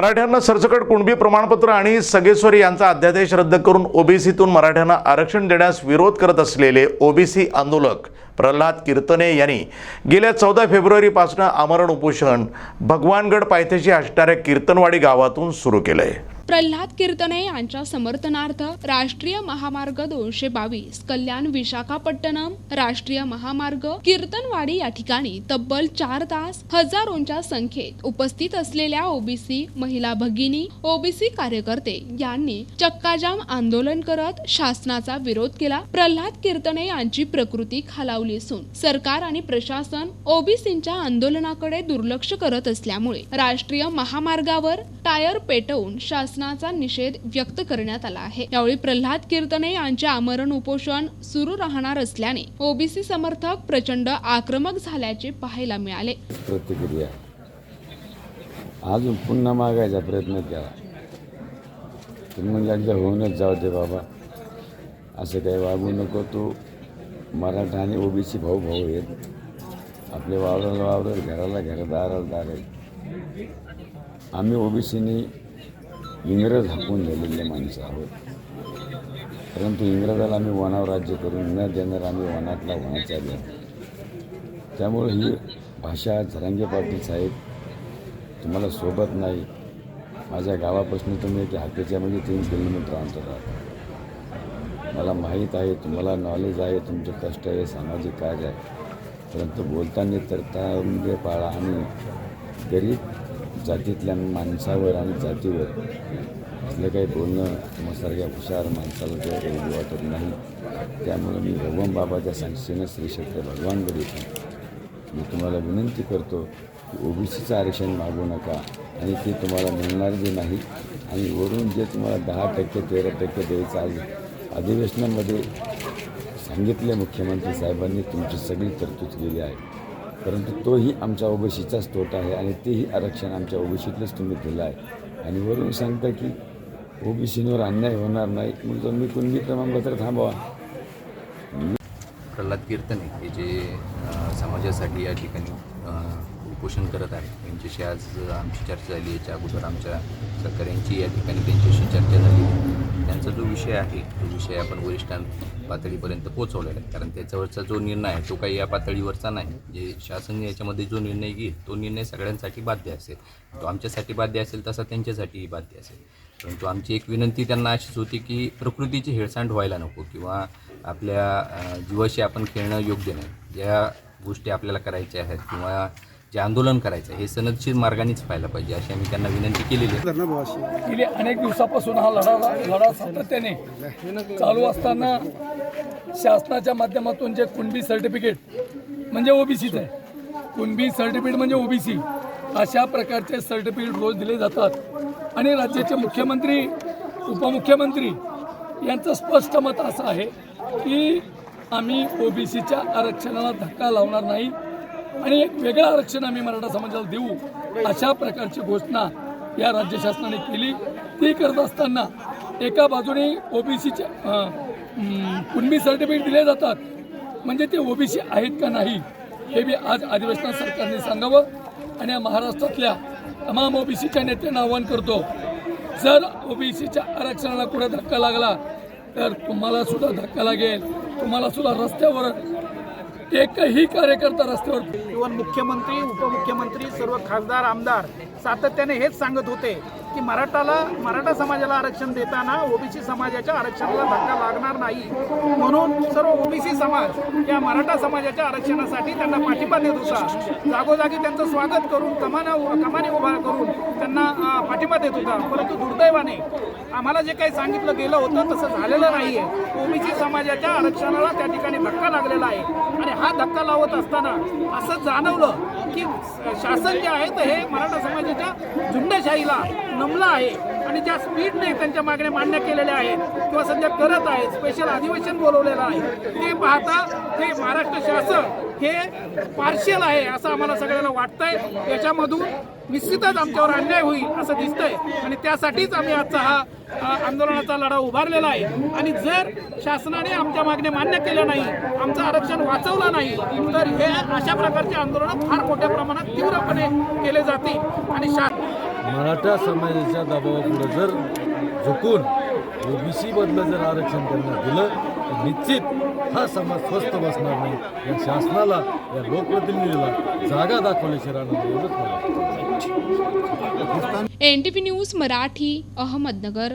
मराठ्यांना सरसकट कुणबी प्रमाणपत्र आणि सगेश्वरी यांचा अध्यादेश रद्द करून ओबीसीतून मराठ्यांना आरक्षण देण्यास विरोध करत असलेले ओबीसी आंदोलक प्रल्हाद कीर्तने यांनी गेल्या चौदा फेब्रुवारीपासून आमरण उपोषण भगवानगड पायथ्याशी असणाऱ्या कीर्तनवाडी गावातून सुरू केलं आहे प्रल्हाद कीर्तने यांच्या समर्थनार्थ राष्ट्रीय महामार्ग दोनशे बावीस कल्याण विशाखापट्टणम राष्ट्रीय महामार्ग कीर्तनवाडी या ठिकाणी तब्बल चार तास हजारोंच्या संख्येत उपस्थित असलेल्या ओबीसी महिला भगिनी ओबीसी कार्यकर्ते यांनी चक्काजाम आंदोलन करत शासनाचा विरोध केला. प्रल्हाद कीर्तने यांची प्रकृती खालावली असून सरकार आणि प्रशासन ओबीसींच्या आंदोलनाकडे दुर्लक्ष करत असल्यामुळे राष्ट्रीय महामार्गावर टायर पेटवून शासनाचा निषेध व्यक्त करण्यात आला आहे. यावेळी प्रल्हाद कीर्तने यांचे आमरण उपोषण सुरू राहणार असल्याने ओबीसी समर्थक प्रचंड आक्रमक झाल्याचे पाहायला मिळाले. प्रतिक्रिया. अजून पुन्हा मागायचा प्रयत्न केला. तुम्ही म्हणजे एकदा होऊनच जाऊ दे बाबा. असं काही वागू नको तू. मराठा आणि ओबीसी भाऊ भाऊ आहेत. आपले वावराला वावर घराला घर दाराला दार आहेत. आम्ही ओबीसीनी इंग्रज हाकून झालेले माणसं आहोत. परंतु इंग्रजाला आम्ही वनावर राज्य करून न देणार आम्ही वनातला वनाचा द्या त्यामुळे ही भाषा झरंगे पाटील साहेब तुम्हाला सोबत नाही. माझ्या गावापासून तुम्ही ते हाकेच्यामध्ये तीन किलोमीटर अंतर आहात मला माहीत आहे तुम्हाला नॉलेज आहे तुमचे कष्ट आहे सामाजिक कार्य आहे. परंतु बोलताना तर म्हणजे पाळा आणि गरीब जातीतल्या माणसावर आणि जातीवर असलं काही बोलणं मसारख्या हुशार माणसाला ते काही वाटत नाही त्यामुळे मी भगवान बाबाच्या सांगशीनं श्री क्षेत्र भगवानकडे येतो मी तुम्हाला विनंती करतो की ओबीसीचं आरक्षण मागू नका आणि ते तुम्हाला मिळणार बी नाही आणि वरून जे तुम्हाला दहा टक्के तेरा टक्के द्यायचं आज अधिवेशनामध्ये सांगितले मुख्यमंत्री साहेबांनी तुमची सगळी तरतूद केली आहे. परंतु तोही आमच्या ओबीसीचाच तोटा आहे आणि तेही आरक्षण आमच्या ओबीसीतलंच तुम्ही दिलं आहे. आणि वरून सांगता की ओबीसीवर अन्याय होणार नाही. मग तुम्ही कुणबी प्रमाणपत्र थांबवा. प्रल्हाद कीर्तने हे जे समाजासाठी या ठिकाणी उपोषण करत आहेत. यांच्याशी आज आमची चर्चा झाली. याच्या अगोदर आमच्या सहकाऱ्यांची या ठिकाणी त्यांच्याशी चर्चा झाली. त्यांचा जो विषय आहे तो विषय आपण वरिष्ठां पातळीपर्यंत पोहोचवलेला आहे. कारण त्याच्यावरचा जो निर्णय आहे तो काही या पातळीवरचा नाही. जे शासन याच्यामध्ये जो निर्णय घेईल तो निर्णय सगळ्यांसाठी बाध्य असेल. तो आमच्यासाठी बाध्य असेल तसा त्यांच्यासाठीही बाध्य असेल. परंतु आमची एक विनंती त्यांना अशीच होती की प्रकृतीची हेळसांड व्हायला नको किंवा आपल्या जीवाशी आपण खेळणं योग्य नाही. ज्या गोष्टी आपल्याला करायच्या आहेत किंवा जे आंदोलन करायचं आहे हे सनदशीर मार्गानेच व्हायला पाहिजे अशी आम्ही त्यांना विनंती केलेली आहे. गेली अनेक दिवसापासून हा लढा लढा सातत्याने चालू असताना शासनाच्या माध्यमातून जे कुणबी सर्टिफिकेट म्हणजे ओबीसीच आहे. कुणबी सर्टिफिकेट म्हणजे ओबीसी. अशा प्रकारचे सर्टिफिकेट रोज दिले जातात. आणि राज्याचे मुख्यमंत्री उपमुख्यमंत्री यांचं स्पष्ट मत असं आहे की आम्ही ओबीसीच्या आरक्षणाला धक्का लावणार नाही. आणि एक वेगळं आरक्षण आम्ही मराठा समाजाला देऊ अशा प्रकारची घोषणा या राज्य शासनाने केली. ती करत असताना एका बाजूने ओबीसीचे कुणबी सर्टिफिकेट दिले जातात. म्हणजे ते ओबीसी आहेत का नाही हे बी आज अधिवेशनात सरकारने सांगावं. आणि या महाराष्ट्रातल्या तमाम ओबीसीच्या नेत्यांना आवाहन करतो जर ओबीसीच्या आरक्षणाला कुठे धक्का लागला तर तुम्हाला सुद्धा धक्का लागेल. तुम्हाला सुद्धा रस्त्यावर एकही कार्यकर्ता रस्त्यावर इवन मुख्यमंत्री उपमुख्यमंत्री सर्व खासदार आमदार सातत्याने हेच सांगत होते की मराठाला मराठा समाजाला आरक्षण देताना ओबीसी समाजाच्या आरक्षणाला धक्का लागणार नाही. म्हणून सर्व ओबीसी समाज या मराठा समाजाच्या आरक्षणासाठी त्यांना पाठिंबा देत होता. जागोजागी त्यांचं स्वागत करून कमाना कमानी उभा करून त्यांना पाठिंबा देत होता. परंतु दुर्दैवाने आम्हाला जे काही सांगितलं गेलं होतं तसं झालेलं नाही आहे ओबीसी समाजाच्या आरक्षणाला त्या ठिकाणी धक्का लागलेला आहे. आणि हा धक्का लावत असताना असंच जाणवलं की शासन जे आहे तर हे मराठा समाजाच्या झुंडशाहीला नमलं आहे आणि ज्या स्पीडने त्यांच्या मागण्या मान्य केलेल्या आहेत किंवा सध्या करत आहेत स्पेशल अधिवेशन बोलवलेलं आहे ते पाहता हे महाराष्ट्र शासन हे पार्शियल आहे असं आम्हाला सगळ्यांना वाटतंय. याच्यामधून निश्चितच आमच्यावर अन्याय होईल असं दिसतंय. आणि त्यासाठीच आम्ही आजचा हा आंदोलनाचा लढा उभारलेला आहे. आणि जर शासनाने आमच्या मागण्या मान्य केल्या नाही आमचं आरक्षण वाचवलं नाही तर हे अशा प्रकारचे आंदोलन फार मोठ्या प्रमाणात तीव्रपणे केले जातील. आणि शा मराठा समाजाच्या दबावापुढे जर झुकून ओबीसी मधलं जर आरक्षण त्यांना दिलं तर निश्चित हा समाज स्वस्त बसणार नाही. या शासनाला या लोकप्रतिनिधीला जागा दाखवल्याशिवाय राहणार एवढंच मला. N T V news Marathi Ahmednagar.